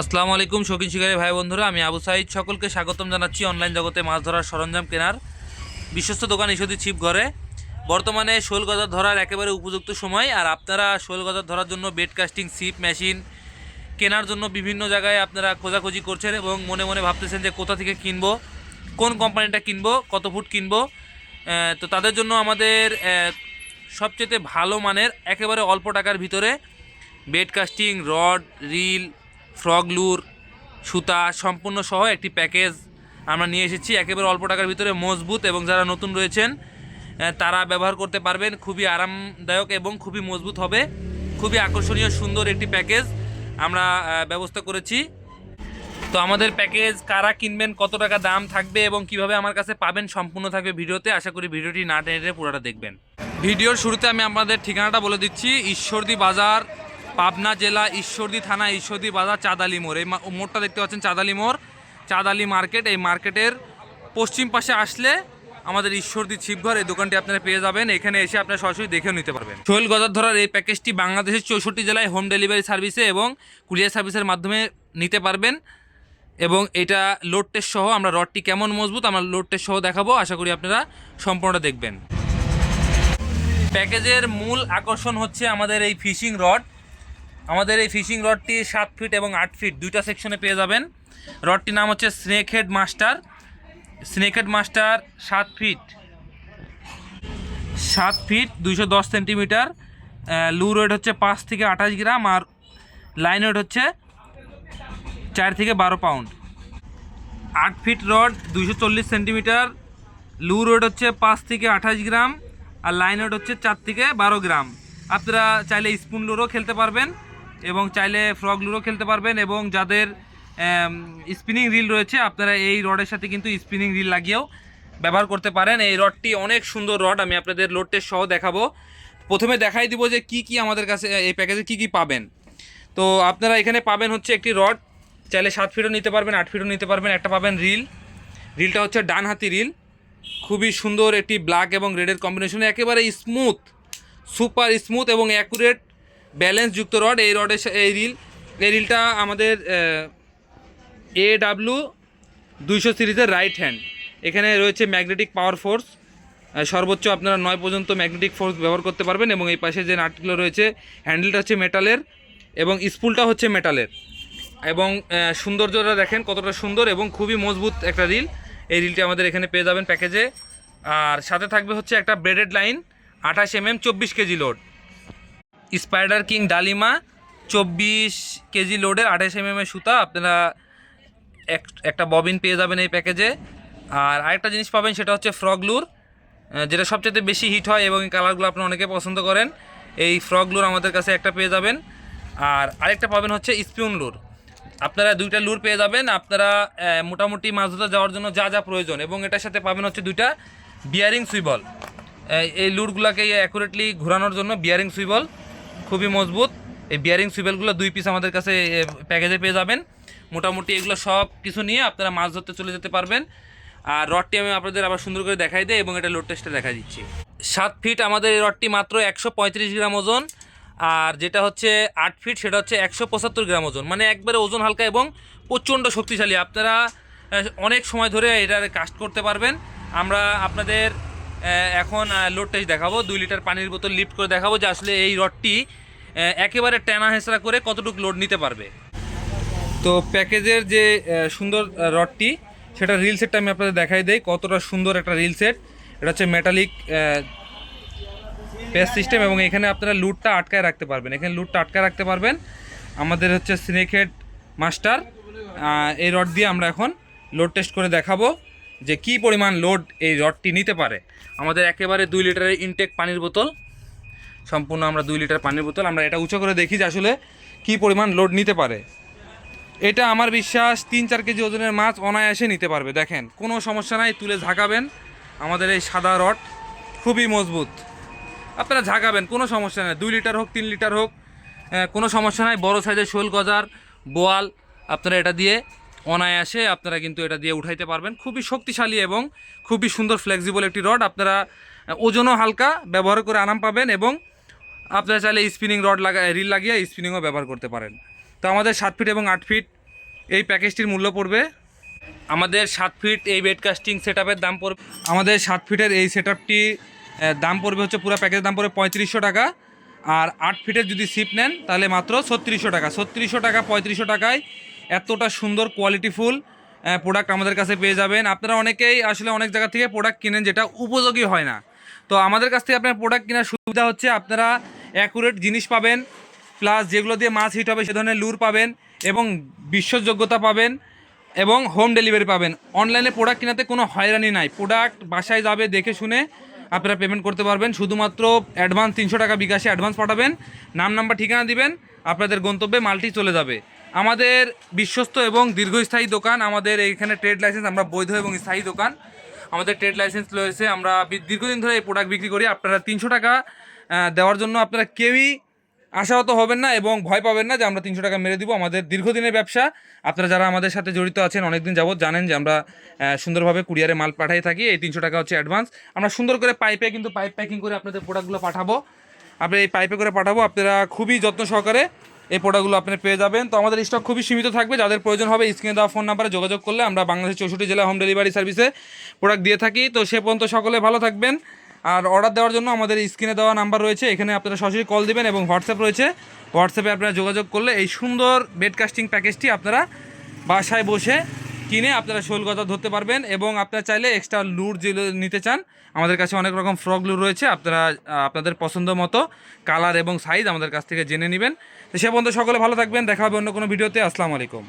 আসসালামু আলাইকুম, শৌখিন শিকারী ভাই বন্ধুরা। আমি আবু সাইদ। সকলকে স্বাগতম জানাচ্ছি অনলাইন জগতে মাছ ধরার সরঞ্জাম কেনার বিশ্বস্ত দোকান ইস্যুদি ছিপ ঘরে। বর্তমানে শোল গজার ধরার একেবারে উপযুক্ত সময়। আর আপনারা শোল গজার ধরার জন্য বেড কাস্টিং ছিপ মেশিন কেনার জন্য বিভিন্ন জায়গায় আপনারা খোঁজাখুঁজি করছেন এবং মনে মনে ভাবতেছেন যে কোথা থেকে কিনবো, কোন কোম্পানিটা কিনবো, কত ফুট কিনবো। তো তাদের জন্য আমাদের সবচেয়ে ভালো মানের একেবারে অল্প টাকার ভিতরে bait casting rod, reel frog, lure, সুতা সম্পূর্ণ সহ একটি প্যাকেজ আমরা নিয়ে এসেছি। একেবারে অল্প টাকার ভিতরে মজবুত এবং যারা নতুন রয়েছেন তারা ব্যবহার করতে পারবেন। খুবই আরামদায়ক এবং খুবই মজবুত হবে। খুবই আকর্ষণীয়, সুন্দর একটি প্যাকেজ আমরা ব্যবস্থা করেছি। তো আমাদের প্যাকেজ কারা কিনবেন, কত টাকা দাম থাকবে এবং কীভাবে আমার কাছে পাবেন সম্পূর্ণ থাকবে ভিডিওতে। আশা করি ভিডিওটি না টেনে পুরোটা দেখবেন। ভিডিওর শুরুতে আমি আপনাদের ঠিকানাটা বলে দিচ্ছি। ঈশ্বরদী বাজার পাবনা জেলা ঈশ্বরদী থানা ঈশ্বরদী বাজার চাঁদালি মোড়। এই মোড়টা দেখতে পাচ্ছেন চাঁদালি মোড়। চাঁদালি মার্কেট, এই মার্কেটের পশ্চিম পাশে আসলে আমাদের ঈশ্বরদী ছিপঘর, এই দোকানটি আপনারা পেয়ে যাবেন। এখানে এসে আপনারা সরাসরি দেখেও নিতে পারবেন। সোহেল গদার ধরার এই প্যাকেজটি বাংলাদেশের চৌষট্টি জেলায় হোম ডেলিভারি সার্ভিসে এবং কুরিয়ার সার্ভিসের মাধ্যমে নিতে পারবেন। এবং এটা লোড টেস্ট সহ, আমরা রডটি কেমন মজবুত, আমরা লোড টেস্ট সহ দেখাবো। আশা করি আপনারা সম্পূর্ণটা দেখবেন। প্যাকেজের মূল আকর্ষণ হচ্ছে আমাদের এই ফিশিং রড। আমাদের এই ফিশিং রডটি সাত ফিট এবং আট ফিট, দুইটা সেকশনে পেয়ে যাবেন। রডটির নাম হচ্ছে snake head master. Snake head master সাত ফিট। সাত ফিট, দুইশো দশ সেন্টিমিটার। লু ওয়েট হচ্ছে পাঁচ থেকে আঠাশ গ্রাম আর লাইন ওয়েট হচ্ছে চার থেকে বারো পাউন্ড। আট ফিট রড, দুইশো চল্লিশ সেন্টিমিটার। লু রোড হচ্ছে পাঁচ থেকে আঠাশ গ্রাম আর লাইন রোড হচ্ছে চার থেকে বারো গ্রাম। আপনারা চাইলে স্পুন লুরও খেলতে পারবেন। এবং চাইলে ফ্রগ লুরও খেলতে পারবেন এবং যাদের স্পিনিং রিল রয়েছে, আপনারা এই রডের সাথে কিন্তু স্পিনিং রিল লাগিয়েও ব্যবহার করতে পারেন। এই রডটি অনেক সুন্দর রড, আমি আপনাদের লোড টেস্ট সহ দেখাবো। প্রথমে দেখাই দিব যে কি কি আমাদের কাছে, এই প্যাকেজে কি কি পাবেন। তো আপনারা এখানে পাবেন হচ্ছে একটি রড, চাইলে সাত ফিটও নিতে পারবেন, আট ফিটও নিতে পারবেন। একটা পাবেন রিল রিলটা হচ্ছে ডান হাতি রিল খুবই সুন্দর একটি ব্ল্যাক এবং রেডের কম্বিনেশনে একেবারে স্মুথ সুপার স্মুথ এবং অ্যাকুরেট ব্যালেন্স যুক্ত রড, এই রডের এই রিল, এই রিলটা আমাদের এ ডাব্লু দুইশো সিরিজের রাইট হ্যান্ড এখানে রয়েছে ম্যাগনেটিক পাওয়ার ফোর্স সর্বোচ্চ আপনারা নয় পর্যন্ত ম্যাগনেটিক ফোর্স ব্যবহার করতে পারবেন এবং এই পাশে যে নাটগুলো রয়েছে হ্যান্ডেলটা হচ্ছে মেটালের এবং স্পুলটা হচ্ছে মেটালের এবং সৌন্দর্যটা দেখেন কতটা সুন্দর এবং খুবই মজবুত একটা রিল। এই রিলটি আমাদের এখানে পেয়ে যাবেন প্যাকেজে। আর সাথে থাকবে হচ্ছে একটা ব্রেডেড লাইন আঠাশ এম এম চব্বিশ কেজি লোড স্পাইডার কিং ডালিমা চব্বিশ কেজি লোডের আঠাশ এম এর সুতা। আপনারা এক একটা ববিন পেয়ে যাবেন এই প্যাকেজে আর আরেকটা জিনিস পাবেন, সেটা হচ্ছে ফ্রগ লুর যেটা সবচেয়ে বেশি হিট হয় এবং এই কালারগুলো আপনারা অনেকে পছন্দ করেন। এই ফ্রগ লুর আমাদের কাছে একটা পেয়ে যাবেন। আর আরেকটা পাবেন হচ্ছে স্পিউন লুর আপনারা দুইটা লুর পেয়ে যাবেন। আপনারা মোটামুটি মাছ ধরতে যাওয়ার জন্য যা যা প্রয়োজন। এবং এটার সাথে পাবেন হচ্ছে দুইটা বিয়ারিং সুইবল এই লুরগুলোকে অ্যাকুরেটলি ঘোরানোর জন্য বিয়ারিং সুইবল খুবই মজবুত। এই বিয়ারিং সুইবেলগুলো দুই পিস আমাদের কাছে প্যাকেজে পেয়ে যাবেন। মোটামুটি এগুলো সব কিছু নিয়ে আপনারা মাছ ধরতে চলে যেতে পারবেন। আর রডটি আমি আপনাদের আবার সুন্দর করে দেখাই দিই এবং এটা লোড টেস্টে দেখা দিচ্ছি। সাত ফিট আমাদের এই রডটি মাত্র একশো পঁয়ত্রিশ গ্রাম ওজন। আর যেটা হচ্ছে আট ফিট সেটা হচ্ছে একশো পঁচাত্তর গ্রাম ওজন। মানে একবারে ওজন হালকা এবং প্রচণ্ড শক্তিশালী। আপনারা অনেক সময় ধরে এটার কাস্ট করতে পারবেন। আমরা আপনাদের এখন লোড টেস্ট দেখাবো। দুই লিটার পানির বোতল লিফট করে দেখাবো যে আসলে এই রডটি একেবারে টানা হেঁচড়া করে কতটুকু লোড নিতে পারবে। তো প্যাকেজের যে সুন্দর রডটি সেটা রিল সেটটা আমি আপনাদের দেখাই দেই। কতটা সুন্দর একটা রিল সেট এটা হচ্ছে মেটালিক পেস সিস্টেম এবং এখানে আপনারা লুটটা আটকায় রাখতে পারবেন। এখানে লুটটা আটকায় রাখতে পারবেন। আমাদের হচ্ছে স্নেক হেড মাস্টার এই রড দিয়ে আমরা এখন লোড টেস্ট করে দেখাবো। যে কি পরিমাণ লোড এই রডটি নিতে পারে। আমাদের একেবারে দুই লিটারের ইনটেক পানির বোতল, সম্পূর্ণ আমরা দুই লিটার পানির বোতল, আমরা এটা উঁচু করে দেখি যে আসলে কি পরিমাণ লোড নিতে পারে। এটা আমার বিশ্বাস তিন চার কেজি ওজনের মাছ অনায়াসে নিতে পারবে, দেখেন। কোনো সমস্যা নাই, তুলে ঝাঁকাবেন। আমাদের এই সাদা রড খুবই মজবুত। আপনারা ঝাঁকাবেন, কোনো সমস্যা নেই। দুই লিটার হোক, তিন লিটার হোক কোনো সমস্যা নাই। বড় সাইজের শোল গজার, বোয়াল, আপনারা এটা দিয়ে অনায়াসে আপনারা কিন্তু এটা দিয়ে উঠাইতে পারবেন। খুবই শক্তিশালী এবং খুবই সুন্দর ফ্লেক্সিবল একটি রড আপনারা ওজনও হালকা, ব্যবহার করে আরাম পাবেন এবং আপনারা চাইলে স্পিনিং রড লাগা রিল লাগিয়ে স্পিনিংও ব্যবহার করতে পারেন। তো আমাদের সাত ফিট এবং আট ফিট এই প্যাকেজটির মূল্য পড়বে। আমাদের সাত ফিট এই বেড কাস্টিং সেট দাম পড়বে। আমাদের সাত ফিটের এই সেট দাম পড়বে হচ্ছে পুরো প্যাকেজের দাম পড়বে পঁয়ত্রিশশো টাকা। আর আট ফিটের যদি সিপ নেন, তাহলে মাত্র ছত্রিশশো টাকা। ছত্রিশশো টাকা, পঁয়ত্রিশশো টাকায় এতটা সুন্দর কোয়ালিটিফুল প্রোডাক্ট আমাদের কাছে পেয়ে যাবেন। আপনারা অনেকেই আসলে অনেক জায়গা থেকে প্রোডাক্ট কিনেন যেটা উপযোগী হয় না। তো আমাদের কাছ থেকে আপনার প্রোডাক্ট কেনার সুবিধা হচ্ছে আপনারা অ্যাকুরেট জিনিস পাবেন প্লাস যেগুলো দিয়ে মাছ হিট হবে সে ধরনের লুর পাবেন এবং বিশ্বাসযোগ্যতা পাবেন এবং হোম ডেলিভারি পাবেন। অনলাইনে প্রোডাক্ট কেনাতে কোনো হয়রানি নাই। প্রোডাক্ট বাসায় যাবে, দেখে শুনে আপনারা পেমেন্ট করতে পারবেন। শুধুমাত্র অ্যাডভান্স তিনশো টাকা বিকাশে অ্যাডভান্স পাঠাবেন। নাম নাম্বার ঠিকানা দিবেন। আপনাদের গন্তব্যে মালটি চলে যাবে। আমাদের বিশ্বস্ত এবং দীর্ঘস্থায়ী দোকান, আমাদের এইখানে ট্রেড লাইসেন্স আমরা বৈধ এবং স্থায়ী দোকান। আমাদের ট্রেড লাইসেন্স রয়েছে, আমরা দীর্ঘদিন ধরে এই প্রোডাক্ট বিক্রি করি। আপনারা তিনশো টাকা দেওয়ার জন্য আপনারা কেউই আশাহত হবেন না এবং ভয় পাবেন না যে আমরা তিনশো টাকা মেরে দিব। আমাদের দীর্ঘদিনের ব্যবসা। আপনারা যারা আমাদের সাথে জড়িত আছেন, অনেকদিন যাবত জানেন যে আমরা সুন্দরভাবে কুরিয়ারে মাল পাঠিয়ে থাকি। এই তিনশো টাকা হচ্ছে অ্যাডভান্স আমরা সুন্দর করে পাইপে কিন্তু পাইপ প্যাকিং করে আপনাদের প্রোডাক্টগুলো পাঠাবো। আপনি এই পাইপে করে পাঠাবো। আপনারা খুবই যত্ন সহকারে এই প্রোডাক্টগুলো আপনি পেয়ে যাবেন। তো আমাদের স্টক খুবই সীমিত থাকবে। যাদের প্রয়োজন হবে স্ক্রিনে দেওয়া ফোন নাম্বারে যোগাযোগ করলে আমরা বাংলাদেশের চৌষট্টি জেলা হোম ডেলিভারি সার্ভিসে প্রোডাক্ট দিয়ে থাকি। তো সে পর্যন্ত সকলে ভালো থাকবেন। আর অর্ডার দেওয়ার জন্য আমাদের স্ক্রিনে দেওয়া নাম্বার রয়েছে। এখানে আপনারা সরাসরি কল দিবেন এবং হোয়াটসঅ্যাপ রয়েছে। হোয়াটসঅ্যাপে আপনারা যোগাযোগ করলে এই সুন্দর বেড কাস্টিং প্যাকেজটি আপনারা বাসায় বসে কিনে আপনারা শোল গজা ধরতে পারবেন এবং আপনারা চাইলে এক্সট্রা লুর যে নিতে চান, আমাদের কাছে অনেক রকম ফ্রক লুর রয়েছে, আপনারা আপনাদের পছন্দ মতো কালার এবং সাইজ আমাদের কাছ থেকে জেনে নেবেন। তো সে পর্যন্ত সকলে ভালো থাকবেন, দেখা হবে অন্য কোনো ভিডিওতে আসসালামু আলাইকুম।